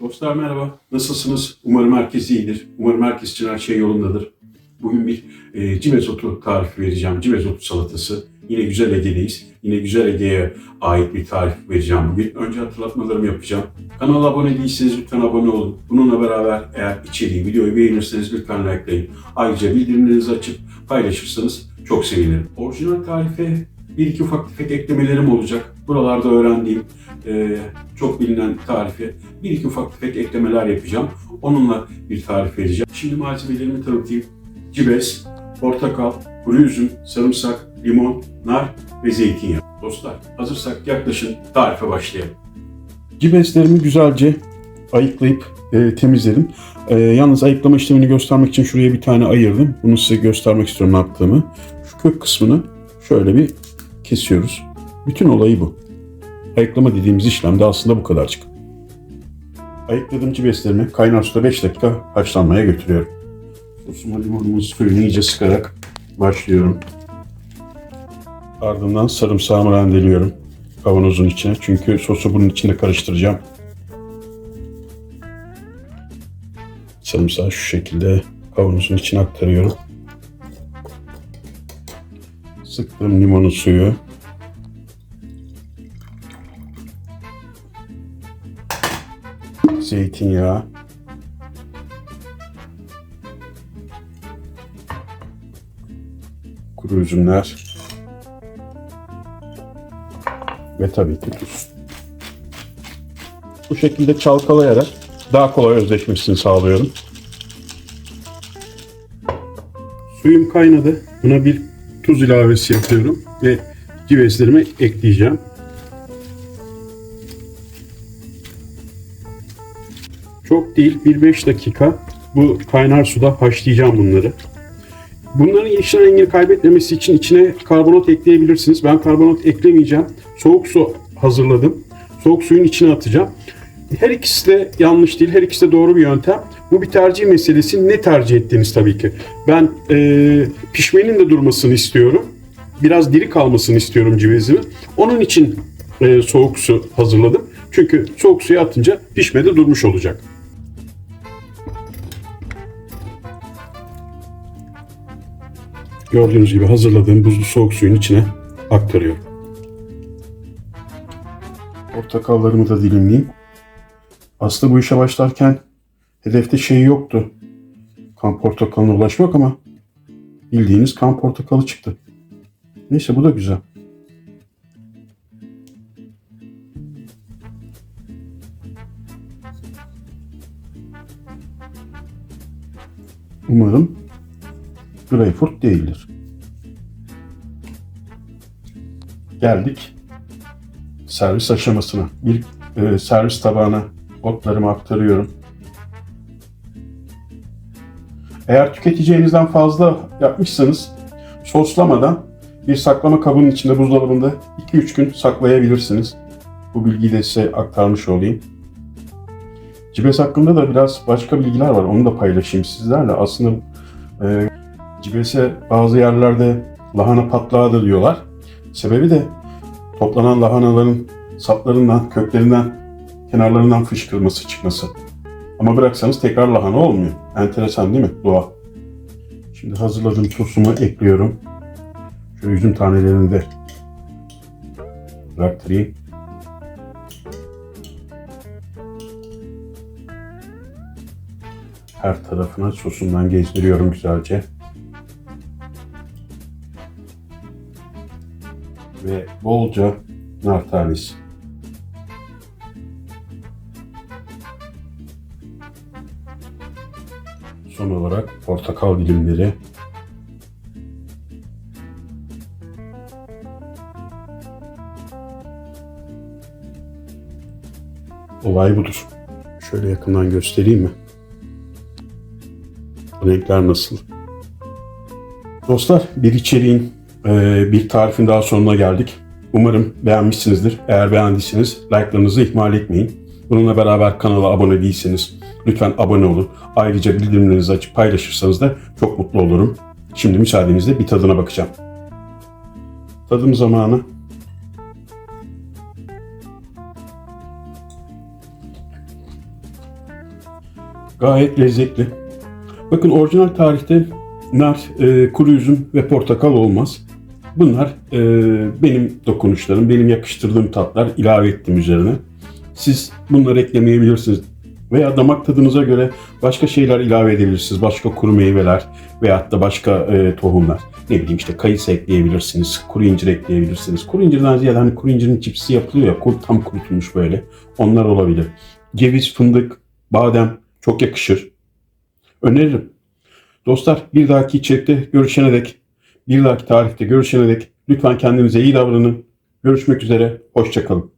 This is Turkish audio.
Dostlar merhaba. Nasılsınız? Umarım herkes iyidir. Umarım herkes için her şey yolundadır. Bugün bir e, cimezotu tarifi vereceğim. Cimezotu salatası. Yine Güzel Ege'deyiz. Yine Güzel Ege'ye ait bir tarif vereceğim bugün. Önce hatırlatmalarımı yapacağım. Kanala abone değilseniz lütfen abone olun. Bununla beraber eğer içeriği, videoyu beğenirseniz lütfen likelayın. Ayrıca bildirimlerinizi açıp paylaşırsanız çok sevinirim. Orijinal tarife bir iki ufak tefek eklemelerim olacak. Buralarda öğrendiğim e, çok bilinen tarife bir iki ufak tefek eklemeler yapacağım. Onunla bir tarif vereceğim. Şimdi malzemelerimi tanıtayım. Cibes, portakal, kuru üzüm, sarımsak, limon, nar ve zeytinyağı. Dostlar hazırsak yaklaşın tarife başlayalım. Cibeslerimi güzelce ayıklayıp e, temizledim. E, yalnız ayıklama işlemini göstermek için şuraya bir tane ayırdım. Bunu size göstermek istiyorum ne yaptığımı. Şu kök kısmını şöyle bir kesiyoruz. Bütün olayı bu. Ayıklama dediğimiz işlem de aslında bu kadarcık. Ayıkladığım cibeslerimi kaynar suda 5 dakika haşlanmaya götürüyorum. Sosuma limonumun suyunu iyice sıkarak başlıyorum. Ardından sarımsağımı rendeliyorum kavanozun içine. Çünkü sosu bunun içinde karıştıracağım. Sarımsağı şu şekilde kavanozun içine aktarıyorum. Sıktığım limonun suyu. Zeytinyağı. Kuru üzümler. Ve tabii ki tuz. Bu şekilde çalkalayarak daha kolay özleşmesini sağlıyorum. Suyum kaynadı. Buna bir tuz ilavesi yapıyorum ve civeslerimi ekleyeceğim. Çok değil, bir 5 dakika bu kaynar suda haşlayacağım bunları. Bunların yeşil rengini kaybetmemesi için içine karbonat ekleyebilirsiniz. Ben karbonat eklemeyeceğim. Soğuk su hazırladım. Soğuk suyun içine atacağım. Her ikisi de yanlış değil, her ikisi de doğru bir yöntem. Bu bir tercih meselesi. Ne tercih ettiğiniz tabii ki. Ben e, pişmenin de durmasını istiyorum. Biraz diri kalmasını istiyorum civezimin. Onun için e, soğuk su hazırladım. Çünkü soğuk suya atınca pişme de durmuş olacak. Gördüğünüz gibi hazırladığım buzlu soğuk suyun içine aktarıyorum. Portakallarımı da dilimleyeyim. Aslında bu işe başlarken hedefte şey yoktu. Kan portakalına ulaşmak ama bildiğiniz kan portakalı çıktı. Neyse bu da güzel. Umarım greyfurt değildir. Geldik servis aşamasına. Bir e, servis tabağına otlarımı aktarıyorum. Eğer tüketeceğinizden fazla yapmışsanız soslamadan bir saklama kabının içinde buzdolabında 2-3 gün saklayabilirsiniz. Bu bilgiyi de size aktarmış olayım. Cibes hakkında da biraz başka bilgiler var. Onu da paylaşayım sizlerle. Aslında e, cibese bazı yerlerde lahana patlağı da diyorlar. Sebebi de toplanan lahanaların saplarından, köklerinden, kenarlarından fışkırması çıkması. Ama bıraksanız tekrar lahana olmuyor. Enteresan değil mi? Doğa. Şimdi hazırladığım sosumu ekliyorum. Şöyle üzüm tanelerini de bıraktırayım. Her tarafına sosundan gezdiriyorum güzelce. Ve bolca nar tanesi. Son olarak portakal dilimleri. Olay budur. Şöyle yakından göstereyim mi? Renkler nasıl? Dostlar bir içeriğin, bir tarifin daha sonuna geldik. Umarım beğenmişsinizdir. Eğer beğendiyseniz like'larınızı ihmal etmeyin. Bununla beraber kanala abone değilseniz lütfen abone olun. Ayrıca bildirimlerinizi açıp paylaşırsanız da çok mutlu olurum. Şimdi müsaadenizle bir tadına bakacağım. Tadım zamanı. Gayet lezzetli. Bakın orijinal tarihte nar, e, kuru üzüm ve portakal olmaz. Bunlar e, benim dokunuşlarım, benim yakıştırdığım tatlar ilave ettim üzerine. Siz bunları eklemeyebilirsiniz. Veya damak tadınıza göre başka şeyler ilave edebilirsiniz. Başka kuru meyveler veyahut da başka e, tohumlar. Ne bileyim işte kayısı ekleyebilirsiniz, kuru incir ekleyebilirsiniz. Kuru incirden ziyade hani kuru incirin cipsi yapılıyor ya, tam kurutulmuş böyle. Onlar olabilir. Ceviz, fındık, badem çok yakışır. Öneririm. Dostlar bir dahaki içerikte görüşene dek, bir dahaki tarihte görüşene dek lütfen kendinize iyi davranın. Görüşmek üzere, hoşçakalın.